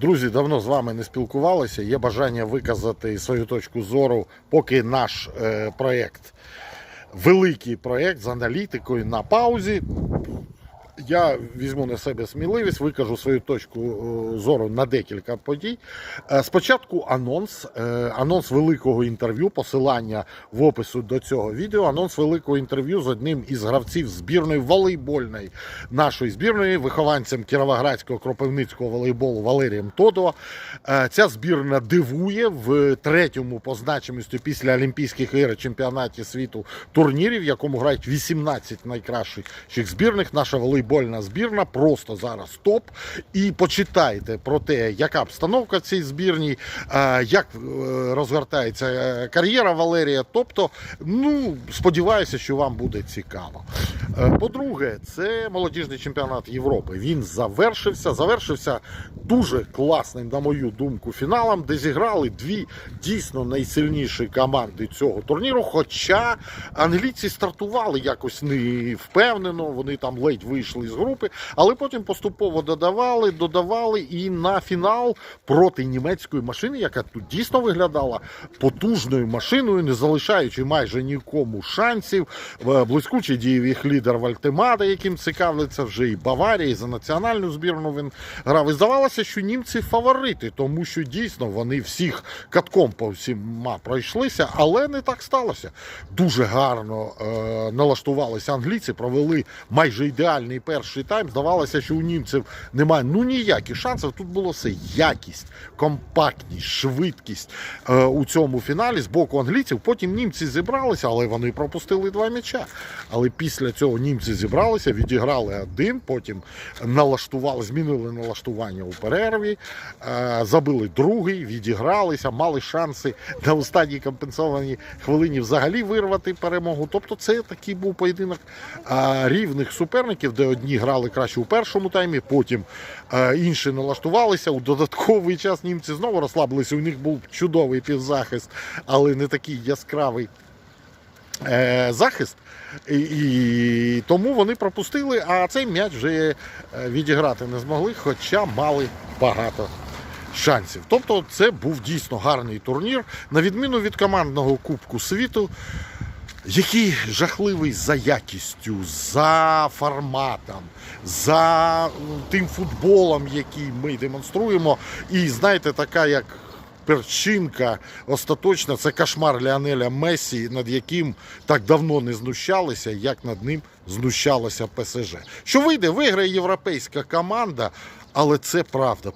Друзі, давно з вами не спілкувалися. Є бажання виказати свою точку зору, поки наш е, проєкт, великий проєкт з аналітикою на паузі. Я візьму на себе сміливість, викажу свою точку е, зору на декілька подій. Е, Спочатку анонс, е, анонс великого інтерв'ю, посилання в опису до цього відео. Анонс великого інтерв'ю з одним із гравців збірної волейбольної нашої збірної, вихованцем Кіровоградського кропивницького волейболу Валерієм Тодо. Ця збірна дивує в третьому по значимості після Олімпійських ігор чемпіонаті світу турнірів, в якому грають 18 найкращих збірних. Наша волейбольна збірна просто зараз топ. І почитайте про те, яка обстановка в цій збірній, е, як е, розгортається е, кар'єра Валерія. Тобто, ну сподіваюся, що вам буде цікаво. По-друге, це молодіжний чемпіонат Європи. Він завершився. Завершився дуже класним, на мою думку, фіналом, де зіграли дві дійсно найсильніші команди цього турніру. Хоча англійці стартували якось не впевнено, вони там ледь вийшли з групи, але потім поступово додавали, додавали і на фінал проти німецької машини, яка тут дійсно виглядала потужною машиною, не залишаючи майже нікому шансів. Е, Блискучий діяв їх лідер Вальтемада, яким цікавиться вже і Баварія, і за національну збірну він грав. І здавалося, що німці фаворити, тому що дійсно вони всіх катком по всіма пройшлися, але не так сталося. Дуже гарно е, налаштувалися англійці, провели майже ідеальний перший тайм. Здавалося, що у німців немає ну ніяких шансів. Тут було все якість, компактність, швидкість е, у цьому фіналі з боку англійців. Потім німці зібралися, але вони пропустили два м'яча. Але після цього німці зібралися, відіграли один, потім налаштували, змінили налаштування у перерві, е, забили другий, відігралися, мали шанси на останній компенсованій хвилині взагалі вирвати перемогу. Тобто, це такий був поєдинок е, рівних суперників, де одні грали краще у першому таймі, потім е, інші налаштувалися. У додатковий час німці знову розслабилися. У них був чудовий півзахист, але не такий яскравий е, захист. І, і тому вони пропустили, а цей м'яч вже е, відіграти не змогли, хоча мали багато шансів. Тобто це був дійсно гарний турнір, на відміну від командного Кубку світу, який жахливий за якістю, за форматом, за тим футболом, який ми демонструємо. І знаєте, така як перчинка остаточна це кошмар Ліонеля Месі, над яким так давно не знущалися, як над ним знущалося ПСЖ. Що вийде, виграє європейська команда, але це правда.